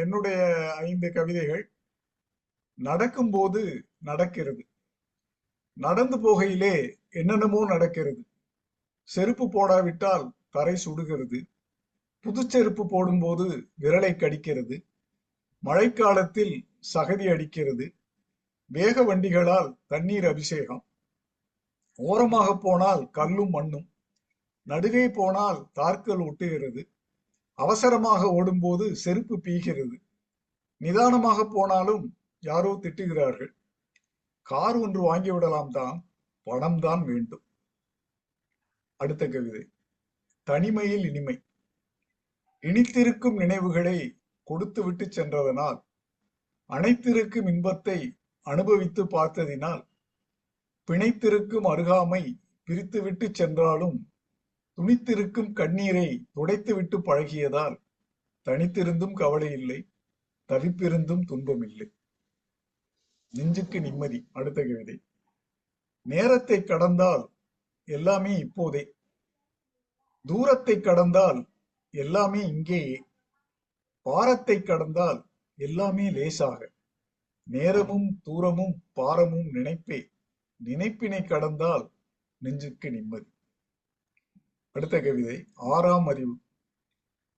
என்னுடைய ஐந்து கவிதைகள் நடக்கும்போது நடக்கிறது. நடந்து போகையிலே என்னென்னமோ நடக்கிறது. செருப்பு போடாவிட்டால் தரை சுடுகிறது. புதுச்செருப்பு போடும்போது விரலை கடிக்கிறது. மழைக்காலத்தில் சகதி அடிக்கிறது. வேக வண்டிகளால் தண்ணீர் அபிஷேகம். ஓரமாக போனால் கல்லும் மண்ணும். நடுவே போனால் தார்க்கல் ஒட்டுகிறது. அவசரமாக ஓடும்போது செருப்பு பீகிறது. நிதானமாக போனாலும் யாரோ திட்டுகிறார்கள். கார் ஒன்று வாங்கிவிடலாம் தான் பணம் தான் வேண்டும். அடுத்த கவிதை. தனிமையில் இனிமை. இனித்திருக்கும் நினைவுகளை கொடுத்துவிட்டு சென்றதனால் அனைத்திருக்கும் இன்பத்தை அனுபவித்து பார்த்ததினால் பிணைத்திருக்கும் அருகாமை பிரித்துவிட்டு சென்றாலும் துணித்திருக்கும் கண்ணீரை துடைத்துவிட்டு பழகியதால் தனித்திருந்தும் கவலை இல்லை தவிப்பிருந்தும் துன்பம் இல்லை நெஞ்சுக்கு நிம்மதி. அடுத்த கவிதை. நேரத்தை கடந்தால் எல்லாமே இப்போதே. தூரத்தை கடந்தால் எல்லாமே இங்கேயே. பாரத்தை கடந்தால் எல்லாமே லேசாக. நேரமும் தூரமும் பாரமும் நினைப்பே. நினைப்பினை கடந்தால் நெஞ்சுக்கு நிம்மதி. அடுத்த கவிதை ஆறாம் அறிவு.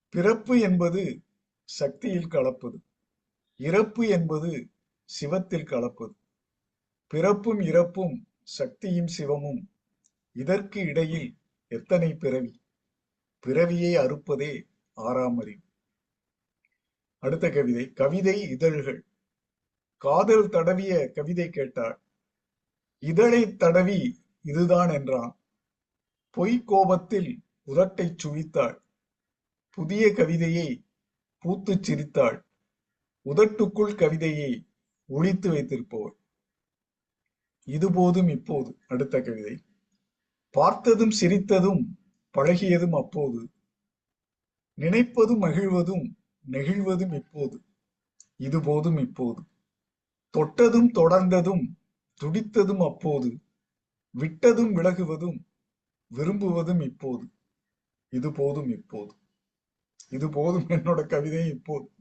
பிறப்பு என்பது சக்தியில் கலப்பது. இறப்பு என்பது சிவத்தில் கலப்பது. பிறப்பும் இறப்பும் சக்தியும் சிவமும் இதற்கு இடையில் எத்தனை பிறவி? பிறவியை அறுப்பதே ஆறாம் அறிவு. அடுத்த கவிதை கவிதை இதழ்கள். காதல் தடவிய கவிதை கேட்டாள் இதழை தடவி இதுதான் என்றான். பொய் கோபத்தில் உதட்டைச் சுழித்தாள். புதிய கவிதையை பூத்துச் சிரித்தாள். உதட்டுக்குள் கவிதையை ஒழித்து வைத்திருப்பவள். இது போதும் இப்போது. அடுத்த கவிதை. பார்த்ததும் சிரித்ததும் பழகியதும் அப்போது. நினைப்பதும் மகிழ்வதும் நெகிழ்வதும் இப்போது. இது போதும் இப்போது. தொட்டதும் தொடர்ந்ததும் துடித்ததும் அப்போது. விட்டதும் விலகுவதும் விரும்புவதும் இப்போது. இது போதும் இப்போது. இது போதும் என்னோட கவிதையும் இப்போது.